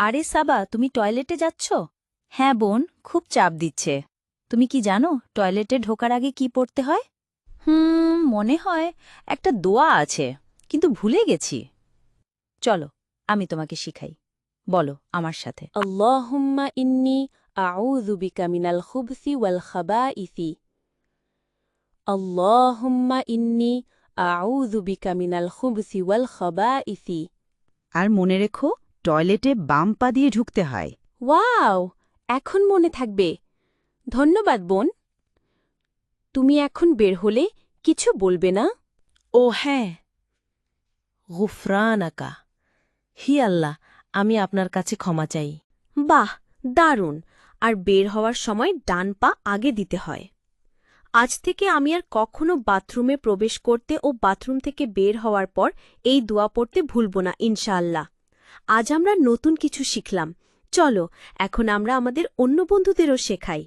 আরে সাবা তুমি টয়লেটে যাচ্ছ? হ্যাঁ বোন খুব চাপ দিচ্ছে। তুমি কি জানো টয়লেটে ঢোকার আগে কি পড়তে হয়? হুম মনে হয় একটা দোয়া আছে কিন্তু ভুলে গেছি। চলো আমি তোমাকে শিখাই। বলো আমার সাথে। ইন্নি মিনাল ওয়াল খাবাইসি। ইন্নি আর মনে রেখো টয়লেটে বাম পা দিয়ে ঢুকতে হয়। ওয়াও! এখন মনে থাকবে। ধন্যবাদ বোন। তুমি এখন বের হলে কিছু বলবে না? ও হ্যাঁ। গুফরানাকা। হি আল্লাহ আমি আপনার কাছে ক্ষমা চাই। বাহ দারুণ। আর বের হওয়ার সময় ডান পা আগে দিতে হয়। আজ থেকে আমি আর কখনো বাথরুমে প্রবেশ করতে ও বাথরুম থেকে বের হওয়ার পর এই দোয়া পড়তে ভুলব না ইনশাআল্লাহ। আজ আমরা নতুন কিছু শিখলাম। চলো এখন আমরা আমাদের অন্য বন্ধুদেরও শেখাই।